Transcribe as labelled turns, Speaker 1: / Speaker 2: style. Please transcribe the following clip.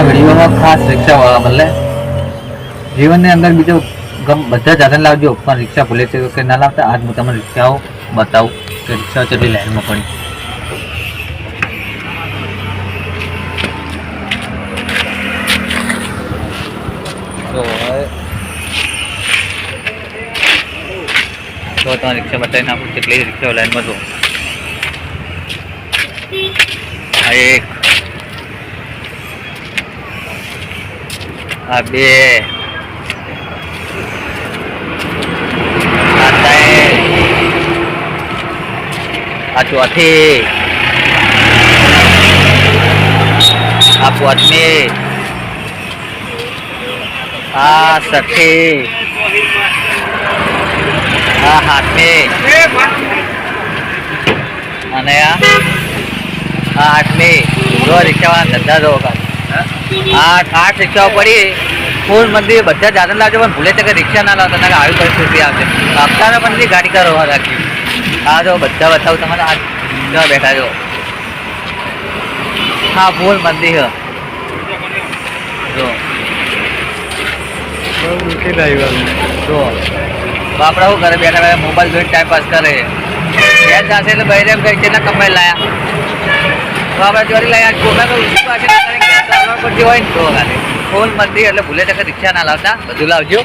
Speaker 1: આ વિડીયોમાં ખાસ રિક્ષાવાળા બદલે જીવનની અંદર બીજો ગમ બધા સાધન લાવજો, પણ રિક્ષા ભૂલે છે કે ના લાવતા, આજ હું તમને રિક્ષાઓ બતાવું કે રિક્ષાઓ કેટલી લાઈનમાં પડી. તો તો તમારે રિક્ષા બતાવી નાખું કેટલી રિક્ષાઓ લાઈનમાં જો આ એક આ બે. આ ત્રણ. આ ચોથી. આ પાંચમી. આ છઠ્ઠી. આ હાથમી અને આ આઠમી. જો રિક્ષાવાળા ધંધા જો. આઠ આઠ રિક્ષાઓ પડી. ફૂલ મંદિર બધા દાદા લાવજો પણ ભૂલે છે કે રિક્ષા ના લાવતા ના આવી પરિસ્થિતિ આવશે. આપતાને પણ ગાડી કરવા રાખી. આ જો બધા બતાવું તમારે આ બેઠા જો હા ફૂલ મંદિર. જો. જો. બાપડા શું કરે બેઠા બેઠા મોબાઈલ જોઈને ટાઈમ પાસ કરે. યાદ જશે એટલે બહેરે એમ છે કમાઈ લાયા? તો આપણે ચોરી લાયા કોકા તો ઊંચી પાછી ના કરે કે ચાલવા પડતી હોય ને તો ખાલી ફૂલ મંદિર એટલે ભૂલે છે કે રિક્ષા ના લાવતા બધું લાવજો